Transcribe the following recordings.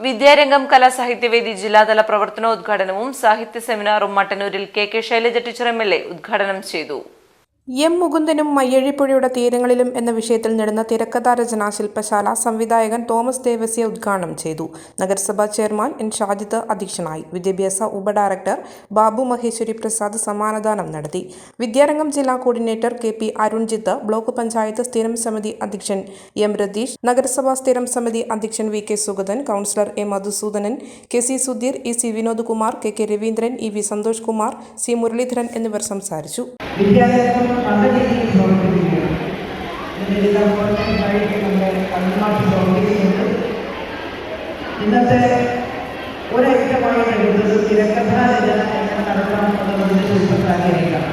വിദ്യാരംഗം കലാസാഹിത്യവേദി ജില്ലാതല പ്രവർത്തനോദ്ഘാടനവും സാഹിത്യ സെമിനാറും മട്ടന്നൂരിൽ K K Shailaja teacher M L A ഉദ്ഘാടനം ചെയ്തു എം മുകുന്ദനും മയ്യഴിപ്പുഴയുടെ തീരങ്ങളിലും എന്ന വിഷയത്തിൽ നടന്ന തിരക്കഥാ രചനാ ശില്പശാല സംവിധായകൻ തോമസ് ദേവസ്യ ഉദ്ഘാടനം ചെയ്തു. നഗരസഭാ ചെയർമാൻ എൻ ഷാജിദ് അധ്യക്ഷനായി. വിദ്യാഭ്യാസ ഉപഡയറക്ടർ ബാബു മഹേശ്വരി പ്രസാദ് സമ്മാനദാനം നടത്തി. വിദ്യാരംഗം ജില്ലാ coordinator K P Arunjith block panchayat സ്ഥിരം സമിതി അധ്യക്ഷൻ എം രതീഷ് നഗരസഭാ സ്ഥിരം സമിതി അധ്യക്ഷൻ V K Sugathan councillor A Madhusoodanan K C Sudheer E C Vinod Kumar K K Raveendran E V Santhosh Kumar C Muraleedharan എന്നിവർ സംസാരിച്ചു. വിദ്യാഭ്യാസം നല്ല രീതിയിൽ പ്രവർത്തിക്കുകയാണ് ഇതിന്റെ ജില്ലാ ഗവൺമെന്റായിട്ട് നമ്മുടെ തമിഴ്നാട്ടിൽ പ്രവർത്തിക്കുന്നുണ്ട് ഇന്നത്തെ ഒരൈറ്റമായിട്ട് എടുത്തത് തിരക്കഥാരചന എങ്ങനെ നടത്താം എന്നുള്ളതിനെ ശില്പശാലയിലേക്കാണ്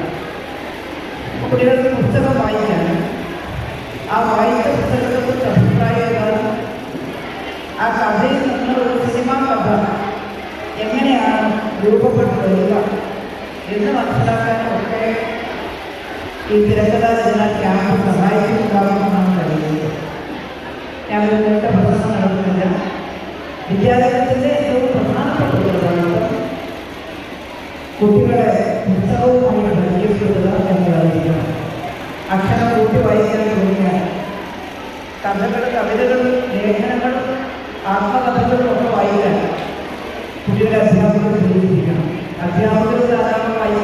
കുട്ടികൾക്ക് പുസ്തകം വായിക്കാൻ ആ വായിച്ച പുസ്തകത്തെക്കുറിച്ച് അഭിപ്രായം ആ കഥയിൽ നിന്ന് ഒരു സിനിമാ കഥ എങ്ങനെയാണ് രൂപപ്പെട്ടു വരിക എന്ന് മനസ്സിലാക്കാനൊക്കെ इंदिराच्या राज्यात आपण सहाय्यक गावात काम केलेले त्यामुळे त्यांचा भरोसा नडवण्याच्या ವಿದ್ಯಾರ್ಥಿಗಳೇ ಇವರು ಪ್ರಮಾಣ ಪಡೆದುಕೊಳ್ಳಬಹುದು ಕೋಟಿಗಳ ಉತ್ಸವವು ನಮಗೆ ಬಗೆಹರಿಸುವುದಿಲ್ಲ ಅಕ್ಷರ ಕೋಟಿ ವಯಸ್ಸಿನ ಭೂಮಿಯ ಕಥೆಗಳು ಕವಿತೆಗಳು ಲೇಖನಗಳು ಆತ್ಮಕಥೆಗಳು ಒಬ್ಬ ವಾಯಿದೆ ಕುಟಿಗಳ ಅಧ್ಯಾಪಕರು ತಿಳಿದಿದ್ದೀಗ ಅಧ್ಯಾಪಕರು ಸಾಧಾರಣವಾಗಿ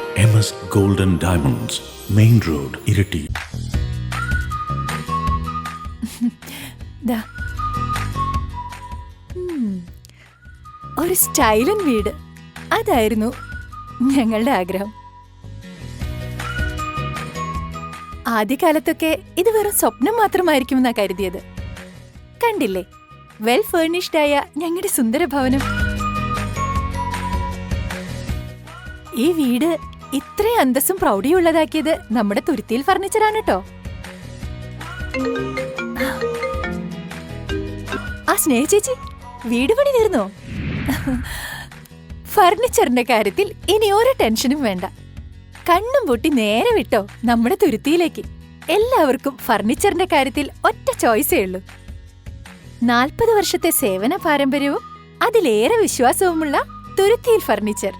M S golden diamonds main road Iritty ദാ. ഒരു സ്റ്റൈലൻ വീട്. അതായിരുന്നു ഞങ്ങളുടെ ആഗ്രഹം. ആദ്യകാലത്തൊക്കെ ഇത് വെറും സ്വപ്നം മാത്രമായിരിക്കും മാത്രമായിരിക്കുമെന്നാ കരുതിയത്. കണ്ടില്ലേ? വെൽ ഫേർണിഷ്ഡ് ആയ ഞങ്ങളുടെ സുന്ദര ഭവനം ഈ വീട് ഇത്രയും അന്തസ്സും പ്രൗഢിയുള്ളതാക്കിയത് നമ്മുടെ തുരുത്തിയിൽ ഫർണിച്ചറാണ് കേട്ടോ ആ സ്നേഹ ചേച്ചി വീട് പണി തീർന്നോ? ഫർണിച്ചറിന്റെ കാര്യത്തിൽ ഇനി ഒരു ടെൻഷനും വേണ്ട. കണ്ണും പൊട്ടി നേരെ വിട്ടോ നമ്മുടെ തുരുത്തിയിലേക്ക്. എല്ലാവർക്കും ഫർണിച്ചറിന്റെ കാര്യത്തിൽ ഒറ്റ ചോയ്സേ ഉള്ളൂ. നാൽപ്പത് വർഷത്തെ സേവന പാരമ്പര്യവും അതിലേറെ വിശ്വാസവുമുള്ള തുരുത്തിയിൽ ഫർണിച്ചർ.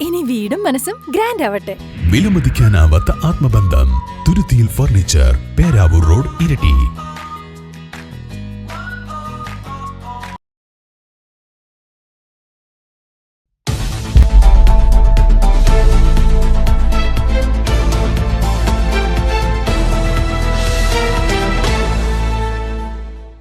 ഇനി വീടും മനസ്സും ഗ്രാൻഡ് ആവട്ടെ വിലമതിക്കാനാവാത്ത ആത്മബന്ധം തുരുത്തിയിൽ ഫർണിച്ചർ പേരാവൂർ റോഡ് ഇരട്ടി.